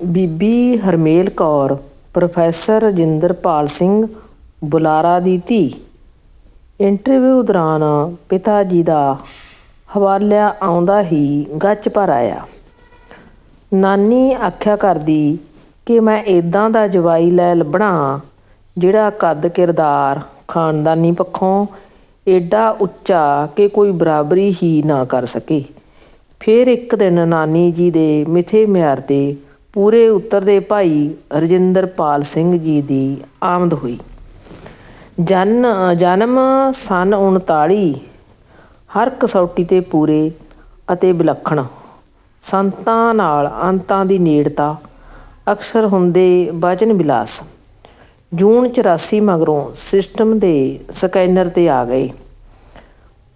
ਬੀਬੀ Harmel Kaur, professor Rajinderpal Singh ਬੁਲਾਰਾ ਦੀ ਧੀ। ਇੰਟਰਵਿਊ ਦੌਰਾਨ ਪਿਤਾ ਜੀ ਦਾ ਹਵਾਲਿਆ ਆਉਂਦਾ ਹੀ ਗੱਚ ਭਰ ਆਇਆ। ਨਾਨੀ ਆਖਿਆ ਕਰਦੀ ਕਿ ਮੈਂ ਇਦਾਂ ਦਾ ਜਵਾਈ ਲੈ ਲੱਭਣਾ ਜਿਹੜਾ ਕੱਦ ਕਿਰਦਾਰ ਖਾਨਦਾਨੀ ਪੱਖੋਂ ਏਡਾ ਉੱਚਾ ਕਿ ਕੋਈ ਬਰਾਬਰੀ ਹੀ ਨਾ ਕਰ ਸਕੇ। ਫਿਰ ਇੱਕ ਦਿਨ ਨਾਨੀ ਜੀ ਦੇ ਮਿਥੇ ਮਿਆਰ ਤੇ ਪੂਰੇ ਉੱਤਰ ਦੇ ਭਾਈ ਰਜਿੰਦਰਪਾਲ ਸਿੰਘ ਜੀ ਦੀ ਆਮਦ ਹੋਈ। ਜਨ, ਜਨਮ ਸਨ 39 ਹਰ ਕਸੌਟੀ ਤੇ ਪੂਰੇ ਅਤੇ ਵਿਲੱਖਣ। ਸੰਤਾਂ ਨਾਲ ਅੰਤਾਂ ਦੀ ਨੇੜਤਾ ਅਕਸਰ ਹੁੰਦੇ ਵਚਨ ਵਿਲਾਸ। ਜੂਨ 84 ਮਗਰੋਂ ਸਿਸਟਮ ਦੇ ਸਕੈਨਰ ਤੇ ਆ ਗਏ।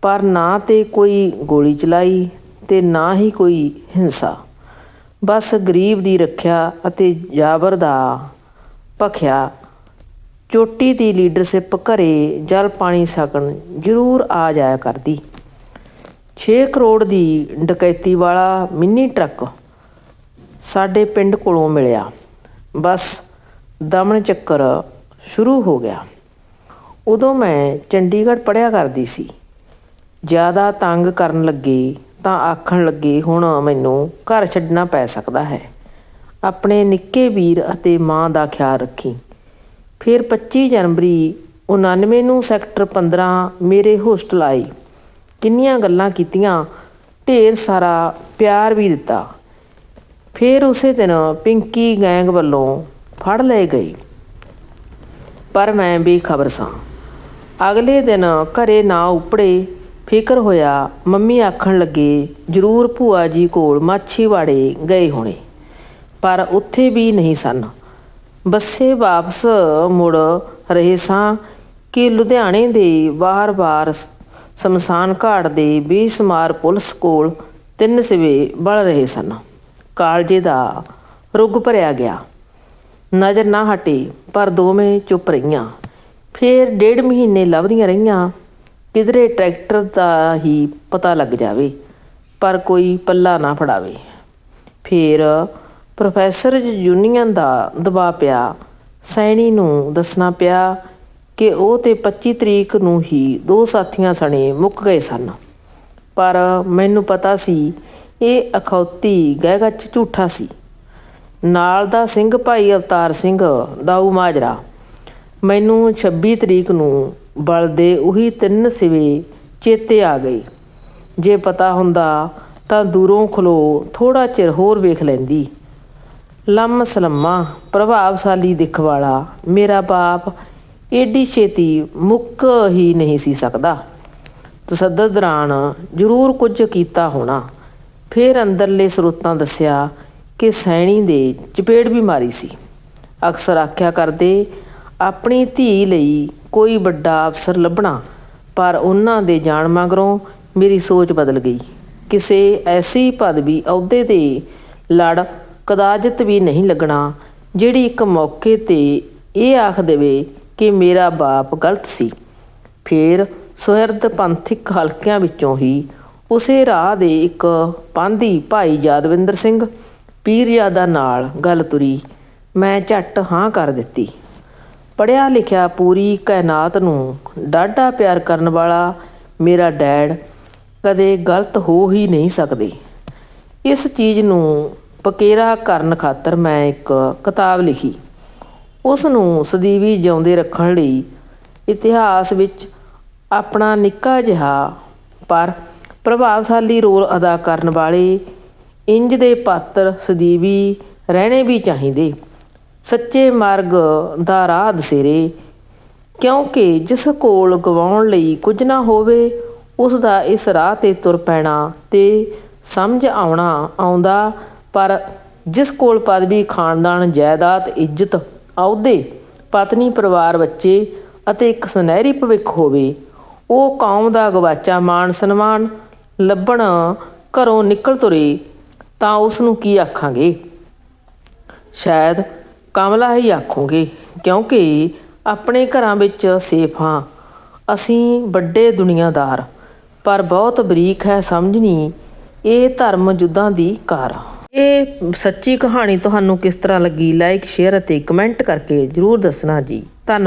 ਪਰ ਨਾ ਤੇ ਕੋਈ ਗੋਲੀ ਚਲਾਈ ਤੇ ਨਾ ਹੀ ਕੋਈ ਹਿੰਸਾ। ਬਸ ਗਰੀਬ ਦੀ ਰੱਖਿਆ ਅਤੇ ਜਾਬਰ ਦਾ ਭਖਿਆ। ਚੋਟੀ ਦੀ ਲੀਡਰਸ਼ਿਪ ਘਰੇ ਜਲ ਪਾਣੀ ਸਕਣ ਜ਼ਰੂਰ ਆ ਜਾਇਆ ਕਰਦੀ। 6 ਕਰੋੜ ਦੀ ਡਕੈਤੀ ਵਾਲਾ ਮਿੰਨੀ ਟਰੱਕ ਸਾਡੇ ਪਿੰਡ ਕੋਲੋਂ ਮਿਲਿਆ। ਬਸ ਦਮਨ ਚੱਕਰ ਸ਼ੁਰੂ ਹੋ ਗਿਆ। ਉਦੋਂ ਮੈਂ ਚੰਡੀਗੜ੍ਹ ਪੜਿਆ ਕਰਦੀ ਸੀ। ਜ਼ਿਆਦਾ ਤੰਗ ਕਰਨ ਲੱਗੇ ਤਾਂ ਆਖਣ ਲੱਗੇ, ਹੁਣ ਮੈਨੂੰ ਘਰ ਛੱਡਣਾ ਪੈ ਸਕਦਾ ਹੈ। ਆਪਣੇ ਨਿੱਕੇ ਵੀਰ ਅਤੇ ਮਾਂ ਦਾ ਖਿਆਲ ਰੱਖੀ। ਫਿਰ 25 ਜਨਵਰੀ 99 ਨੂੰ ਸੈਕਟਰ 15 ਮੇਰੇ ਹੋਸਟਲ ਆਈ। ਕਿੰਨੀਆਂ ਗੱਲਾਂ ਕੀਤੀਆਂ, ਢੇਰ ਸਾਰਾ ਪਿਆਰ ਵੀ ਦਿੱਤਾ। ਫਿਰ ਉਸੇ ਦਿਨ ਪਿੰਕੀ ਗੈਂਗ ਵੱਲੋਂ ਫੜ ਲਏ ਗਏ। ਪਰ ਮੈਂ ਬੇਖਬਰ ਸਾਂ। ਅਗਲੇ ਦਿਨ ਘਰੇ ਨਾ ਉਪੜੇ ਫਿਕਰ ਹੋਇਆ, ਮੰਮੀ ਆਖਣ ਲੱਗੇ, ਜ਼ਰੂਰ ਭੂਆ ਜੀ ਕੋਲ ਮਾਛੀਵਾੜੇ ਗਏ ਹੋਣੇ, ਪਰ ਉੱਥੇ ਵੀ ਨਹੀਂ ਸਨ। ਬੱਸੇ ਵਾਪਸ ਮੁੜ ਰਹੇ ਸਾਂ ਕਿ ਲੁਧਿਆਣੇ ਦੇ ਬਾਹਰ-ਬਾਹਰ ਸਮਸਾਨ ਘਾਟ ਦੇ ਬੇਸਮਾਰ ਪੁਲਿਸ ਕੋਲ ਤਿੰਨ ਸਿਵੇ ਬਲ ਰਹੇ ਸਨ। ਕਾਲਜੇ ਦਾ ਰੁੱਗ ਭਰਿਆ ਗਿਆ। ਨਜ਼ਰ ਨਾ ਹਟੀ, ਪਰ ਦੋਵੇਂ ਚੁੱਪ ਰਹੀਆਂ। ਫੇਰ ਡੇਢ ਮਹੀਨੇ ਲੱਭਦੀਆਂ ਰਹੀਆਂ। ਕਿਧਰੇ ਟਰੈਕਟਰ ਦਾ ਹੀ ਪਤਾ ਲੱਗ ਜਾਵੇ, ਪਰ ਕੋਈ ਪੱਲਾ ਨਾ ਫੜਾਵੇ। ਫਿਰ ਪ੍ਰੋਫੈਸਰ ਯੂਨੀਅਨ ਦਾ ਦਬਾਅ ਪਿਆ। ਸੈਣੀ ਨੂੰ ਦੱਸਣਾ ਪਿਆ ਕਿ ਉਹ ਤੇ 25 ਤਰੀਕ ਨੂੰ ਹੀ ਦੋ ਸਾਥੀਆਂ ਸਣੇ ਮੁੱਕ ਗਏ ਸਨ। ਪਰ ਮੈਨੂੰ ਪਤਾ ਸੀ, ਇਹ ਅਖੌਤੀ ਗਹਿਗੱਚ ਝੂਠਾ ਸੀ। ਨਾਲ ਦਾ ਸਿੰਘ ਭਾਈ ਅਵਤਾਰ ਸਿੰਘ ਦਾਊ ਮਾਜਰਾ, ਮੈਨੂੰ 26 ਤਰੀਕ ਨੂੰ ਬਲਦੇ ਉਹੀ ਤਿੰਨ ਸਿਵੇ ਚੇਤੇ ਆ ਗਏ। ਜੇ ਪਤਾ ਹੁੰਦਾ ਤਾਂ ਦੂਰੋਂ ਖਲੋ ਥੋੜਾ ਚਿਰ ਹੋਰ ਵੇਖ ਲੈਂਦੀ। ਲੰਮ ਸਲਮਾ, ਪ੍ਰਭਾਵਸ਼ਾਲੀ ਦਿੱਖ ਵਾਲਾ, ਮੇਰਾ ਬਾਪ ਏਡੀ ਛੇਤੀ ਮੁੱਕ ਹੀ ਨਹੀਂ ਸੀ ਸਕਦਾ। ਤਸੱਦਦ ਦੌਰਾਨ ਜ਼ਰੂਰ ਕੁਝ ਕੀਤਾ ਹੋਣਾ। ਫਿਰ ਅੰਦਰਲੇ ਸਰੋਤਾਂ ਦੱਸਿਆ ਕਿ ਸੈਣੀ ਦੇ ਚਪੇੜ ਵੀ ਮਾਰੀ ਸੀ। ਅਕਸਰ ਆਖਿਆ ਕਰਦੇ ਆਪਣੀ ਧੀ ਲਈ ਕੋਈ ਵੱਡਾ ਅਫਸਰ ਲੱਭਣਾ, ਪਰ ਉਹਨਾਂ ਦੇ ਜਾਣ ਮਗਰੋਂ ਮੇਰੀ ਸੋਚ ਬਦਲ ਗਈ। ਕਿਸੇ ਐਸੀ ਪਦਵੀ ਅਹੁਦੇ ਤੇ ਲੜ ਕਦਾਜਤ ਵੀ ਨਹੀਂ ਲੱਗਣਾ, ਜਿਹੜੀ ਇੱਕ ਮੌਕੇ ਤੇ ਇਹ ਆਖ ਦੇਵੇ ਕਿ ਮੇਰਾ ਬਾਪ ਗਲਤ ਸੀ। ਫਿਰ ਸੁਹਿਰਦ ਪੰਥਿਕ ਹਲਕਿਆਂ ਵਿੱਚੋਂ ਹੀ ਉਸੇ ਰਾਹ ਦੇ ਇੱਕ ਪਾਂਧੀ ਭਾਈ ਯਾਦਵਿੰਦਰ ਸਿੰਘ, ਪੀਰਜ਼ਾਦਾ ਨਾਲ ਗੱਲ ਤੁਰੀ। ਮੈਂ ਝੱਟ ਹਾਂ ਕਰ ਦਿੱਤੀ। ਪੜਿਆ ਲਿਖਿਆ ਪੂਰੀ ਕਾਇਨਾਤ ਨੂੰ ਡਾਢਾ ਪਿਆਰ ਕਰਨ ਵਾਲਾ ਮੇਰਾ ਡੈਡ ਕਦੇ ਗਲਤ ਹੋ ਹੀ ਨਹੀਂ ਸਕਦੇ। ਇਸ ਚੀਜ਼ ਨੂੰ ਪਕੇਰਾ ਕਰਨ ਖਾਤਰ ਮੈਂ ਇੱਕ ਕਿਤਾਬ ਲਿਖੀ। ਉਸ ਨੂੰ ਸਦੀਵੀ ਜਿਉਂਦੇ ਰੱਖਣ ਲਈ ਇਤਿਹਾਸ ਵਿੱਚ ਆਪਣਾ ਨਿੱਕਾ ਜਿਹਾ ਪਰ ਪ੍ਰਭਾਵਸ਼ਾਲੀ ਰੋਲ ਅਦਾ ਕਰਨ ਵਾਲੇ ਇੰਜ ਦੇ ਪਾਤਰ ਸਦੀਵੀ ਰਹਿਣੇ ਵੀ ਚਾਹੀਦੇ। ਸੱਚੇ ਮਾਰਗ ਦਾ ਰਾਹ ਦਸੇਰੇ, ਕਿਉਂਕਿ ਜਿਸ ਕੋਲ ਗਵਾਉਣ ਲਈ ਕੁਝ ਨਾ ਹੋਵੇ, ਉਸ ਦਾ ਇਸ ਰਾਹ ਤੇ ਤੁਰ ਪੈਣਾ ਤੇ ਸਮਝ ਆਉਣਾ ਆਉਂਦਾ, ਪਰ ਜਿਸ ਕੋਲ ਪਦਵੀ, ਖਾਨਦਾਨ, ਜਾਇਦਾਦ, ਇੱਜ਼ਤ, ਅਹੁਦੇ, ਪਤਨੀ, ਪਰਿਵਾਰ, ਬੱਚੇ ਅਤੇ ਇੱਕ ਸੁਨਹਿਰੀ ਭਵਿੱਖ ਹੋਵੇ, ਉਹ ਕੌਮ ਦਾ ਗਵਾਚਾ ਮਾਣ ਸਨਮਾਨ, ਲੱਭਣ ਘਰੋਂ ਨਿਕਲ ਤੁਰੇ, ਤਾਂ ਉਸ ਨੂੰ ਕੀ ਆਖਾਂਗੇ? ਸ਼ਾਇਦ ਕਮਲਾ ਹੀ ਆਖੋਗੇ, ਕਿਉਂਕਿ ਆਪਣੇ ਘਰਾਂ ਵਿੱਚ ਸੇਫ ਹਾਂ। ਅਸੀਂ ਵੱਡੇ ਦੁਨੀਆਦਾਰ, ਪਰ ਬਹੁਤ ਬਰੀਕ ਹੈ ਸਮਝਣੀ, ਇਹ ਧਰਮ ਯੁੱਧਾਂ ਦੀ ਕਾਰ ਇਹ ਸੱਚੀ ਕਹਾਣੀ ਤੁਹਾਨੂੰ ਕਿਸ ਤਰ੍ਹਾਂ ਲੱਗੀ? ਲਾਈਕ ਸ਼ੇਅਰ ਅਤੇ ਕਮੈਂਟ ਕਰਕੇ ਜਰੂਰ ਦੱਸਣਾ ਜੀ। ਧੰਨਵਾਦ।